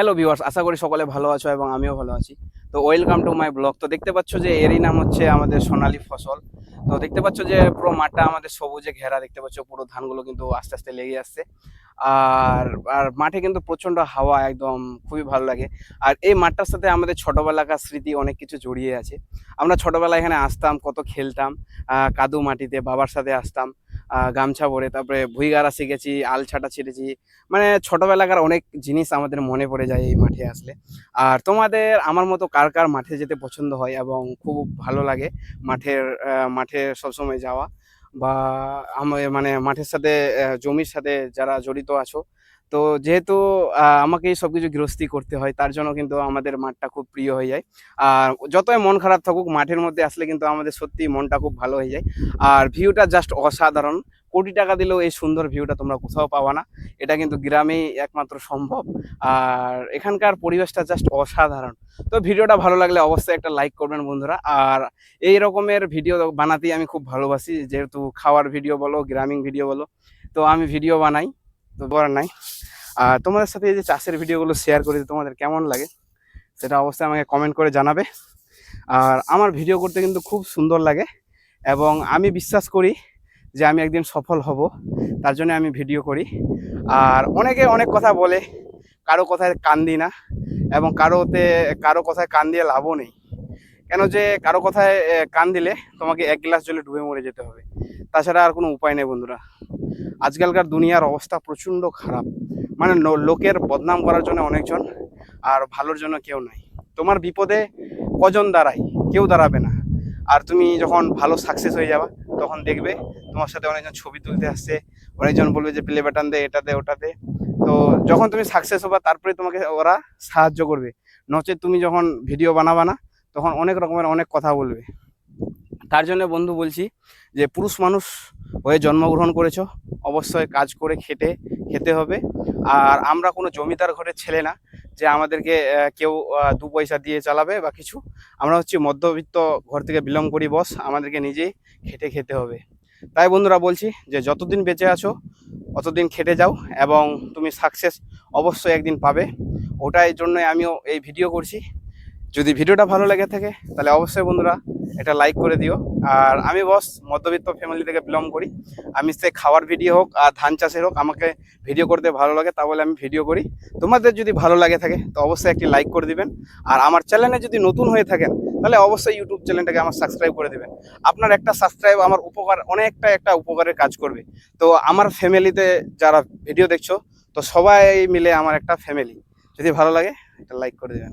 Hello viewers আশা করি সকলে ভালো আছো এবং আমিও ভালো আছি। তো ওয়েলকাম টু মাই ব্লগ তো দেখতে পাচ্ছ যে এরই নাম হচ্ছে আমাদের সোনালী ফসল। তো দেখতে পাচ্ছ যে পুরো মাঠটা আমাদের সবুজে ঘেরা, দেখতে পাচ্ছ পুরো ধানগুলো কিন্তু আস্তে আস্তে লেগে আসছে। আর আর মাঠে কিন্তু প্রচণ্ড হাওয়া, একদম খুবই ভালো লাগে। আর এই মাঠটার সাথে আমাদের ছোটবেলাকার স্মৃতি অনেক কিছু জড়িয়ে আছে। আমরা ছোটবেলায় এখানে আসতাম, কত খেলতাম কাদু মাটিতে, বাবার সাথে আসতাম। গামছা পরে, তারপরে ভুই গাড়া শিখেছি আল ছাটা ছিঁড়েছি। মানে ছোটোবেলাকার অনেক জিনিস আমাদের মনে পড়ে যায় এই মাঠে আসলে। আর তোমাদের, আমার মতো কার কার মাঠে যেতে পছন্দ হয় এবং খুব ভালো লাগে মাঠের মাঠে সবসময় যাওয়া বা আমার মানে মাঠের সাথে জমির সাথে যারা জড়িত আছো তো যেহেতু আমাকেই সব কিছু গৃহস্থী করতে হয়, তার জন্য কিন্তু আমাদের মাঠটা খুব প্রিয় হয়ে যায়। আর যতই মন খারাপ থাকুক, মাঠের মধ্যে আসলে কিন্তু আমাদের সত্যি মনটা খুব ভালো হয়ে যায়। আর ভিউটা জাস্ট অসাধারণ। কোটি টাকা দিলেও এই সুন্দর ভিউটা তোমরা কোথাও পাবা না। এটা কিন্তু গ্রামেই একমাত্র সম্ভব। আর এখানকার পরিবেশটা জাস্ট অসাধারণ। তো ভিডিওটা ভালো লাগলে অবশ্যই একটা লাইক করবেন বন্ধুরা। আর এই রকমের ভিডিও বানাতেই আমি খুব ভালোবাসি। যেহেতু খাওয়ার ভিডিও বলো, গ্রামীণ ভিডিও বলো, তো আমি ভিডিও বানাই, তো করার নাই। আর তোমাদের সাথে এই যে চাষের ভিডিওগুলো শেয়ার করি, তোমাদের কেমন লাগে সেটা অবশ্যই আমাকে কমেন্ট করে জানাবে। আর আমার ভিডিও করতে কিন্তু খুব সুন্দর লাগে এবং আমি বিশ্বাস করি যে আমি একদিন সফল হব, তার জন্য আমি ভিডিও করি। আর অনেকে অনেক কথা বলে, কারও কথায় কান দিই না এবং কারোতে, কারও কথায় কান দিয়ে লাভও নেই। কেন যে কারও কথায় কান দিলে তোমাকে এক গ্লাস জলে ডুবে মরে যেতে হবে। তাছাড়া আর কোনো উপায় নেই বন্ধুরা। আজকালকার দুনিয়ার অবস্থা প্রচণ্ড খারাপ। মানে লোকের বদনাম করার জন্য অনেকজন, আর ভালোর জন্য কেউ নাই। তোমার বিপদে কজন দাঁড়ায়? কেউ দাঁড়াবে না। আর তুমি যখন ভালো সাকসেস হয়ে যাবা, তখন দেখবে তোমার সাথে অনেকজন ছবি তুলতে আসছে, অনেকজন বলবে যে, প্লে বাটন দে এটাতে ওটাতে তো যখন তুমি সাকসেস হবা, তারপরে তোমাকে ওরা সাহায্য করবে। নচেত তুমি যখন ভিডিও বানাবা না, তখন অনেক রকমের অনেক কথা বলবে। তার জন্য বন্ধু বলছি যে, পুরুষ মানুষ হয়ে জন্মগ্রহণ করেছ, অবশ্যই কাজ করে খেটে, খেতে হবে। আর আমরা কোনো জমিদার ঘরের ছেলে না, যে আমাদেরকে কেউ দু পয়সা দিয়ে চালাবে বা কিছু। আমরা হচ্ছে মধ্যবিত্ত ঘর থেকে বিলং করি বস আমাদেরকে নিজেই খেটে খেতে হবে। তাই বন্ধুরা বলছি যে যতদিন বেঁচে আছো, অতদিন খেটে যাও এবং তুমি সাকসেস অবশ্যই একদিন পাবে। ওটাই জন্যই আমিও এই ভিডিও করছি। যদি ভিডিওটা ভালো লেগে থাকে, তাহলে অবশ্যই বন্ধুরা এটা লাইক করে দিও। আর আমি বস মধ্যবিত্ত ফ্যামিলি থেকে বিলং করি। আমি সে খাওয়ার ভিডিও হোক আর ধান চাষের হোক, আমাকে ভিডিও করতে ভালো লাগে, তাহলে আমি ভিডিও করি। তোমাদের যদি ভালো লাগে থাকে, তো অবশ্যই একটি লাইক করে দিবেন। আর আমার চ্যানেলে যদি নতুন হয়ে থাকেন, তাহলে অবশ্যই ইউটিউব চ্যানেলটাকে আমার সাবস্ক্রাইব করে দেবেন। আপনার একটা সাবস্ক্রাইব আমার উপকার, অনেকটা একটা উপকারের কাজ করবে। তো আমার ফ্যামিলিতে যারা ভিডিও দেখছ, তো সবাই মিলে আমার একটা ফ্যামিলি যদি ভালো লাগে, একটা লাইক করে দেবেন।